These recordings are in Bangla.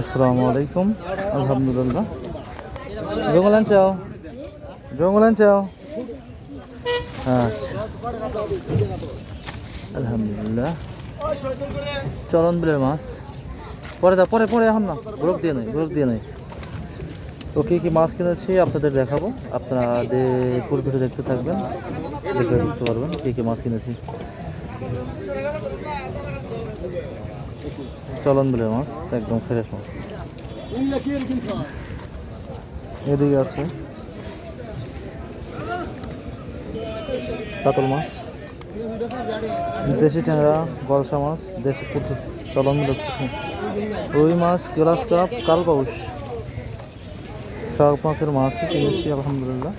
আসসালামু আলাইকুম। আলহামদুলিল্লাহ। জঙ্গলান চাও? জঙ্গলান চাও? আচ্ছা আলহামদুলিল্লাহ। চলন বিলের মাছ। পরে দা পরে পরে এখন না। গ্রুপ দিয়ে নয় গ্রুপ দিয়ে নয় তো কী কী মাছ কিনেছি আপনাদের দেখাবো। আপনাদের ফুল ভিডিও দেখতে থাকবেন, দেখে বুঝতে পারবেন কী কী মাছ কিনেছি। চলন বিলের মাছ, একদম ফ্রেশ মাছ। এদিকে আছে। কাতল মাছ। দেশি ট্যাংরা, গলসা মাছ, দেশি পুঁটি চলন রুই মাছ গ্লাস কাপ কালবাউস সব মাছের মাছই কিনেছি, আলহামদুলিল্লাহ।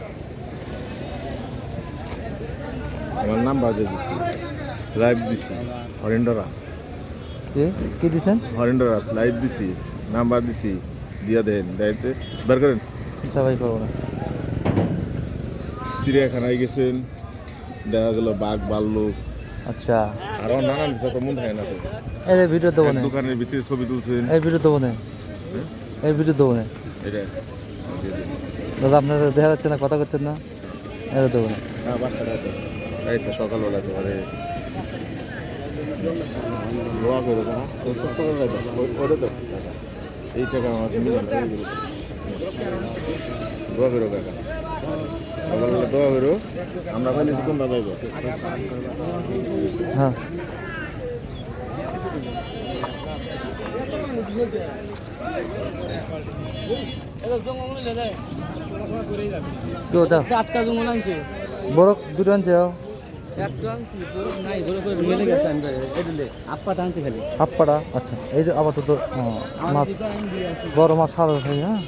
আমার নাম বাজে দিছি। লাইভ দিছি। হরেন্দ্র রাজ কি কি দিছেন? হরেন্দ্র রাজ লাইভ দিছি নাম্বার দিছি দিয়া দেন দেখছে বের করেন। সবাই পাবো না। চিড়িয়াখানায় গেছেন দেখা গেল বাঘ ভাল্লুক আচ্ছা। আরও নানান যত মন থাকে না এই ভিডিও দেবো না। দোকানের ভিতরে ছবি তুলছেন। এই ভিডিও দেবো না। এই ভিডিও দেবো না। এটা। দাদা আপনারা দেখা যাচ্ছে না কথা করছেন না? এটা দেবো না। হ্যাঁ সকালবেলা তো আরে দোয়া করো ওই- ওটা টাকা। এই টাকা আমার দোয়া করো কাকা সকালবেলা দোয়া করো আমরা খালি কোন দাদা হ্যাঁ তো বরফ দুটো আনছে আপ্পাটা আচ্ছা। এই যে আপাতত মাছ। বড় মাছ সাদা খাই হ্যাঁ?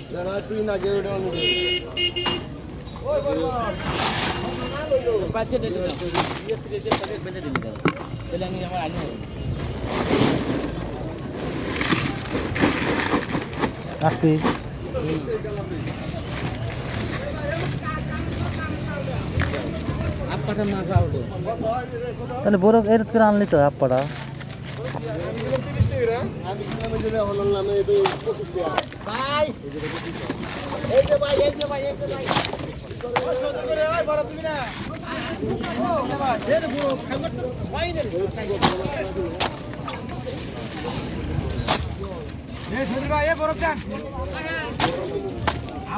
তাহলে হবে আটটি আপ্পাটা মাছ আউটো তাহলে বরফ এর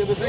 Oh,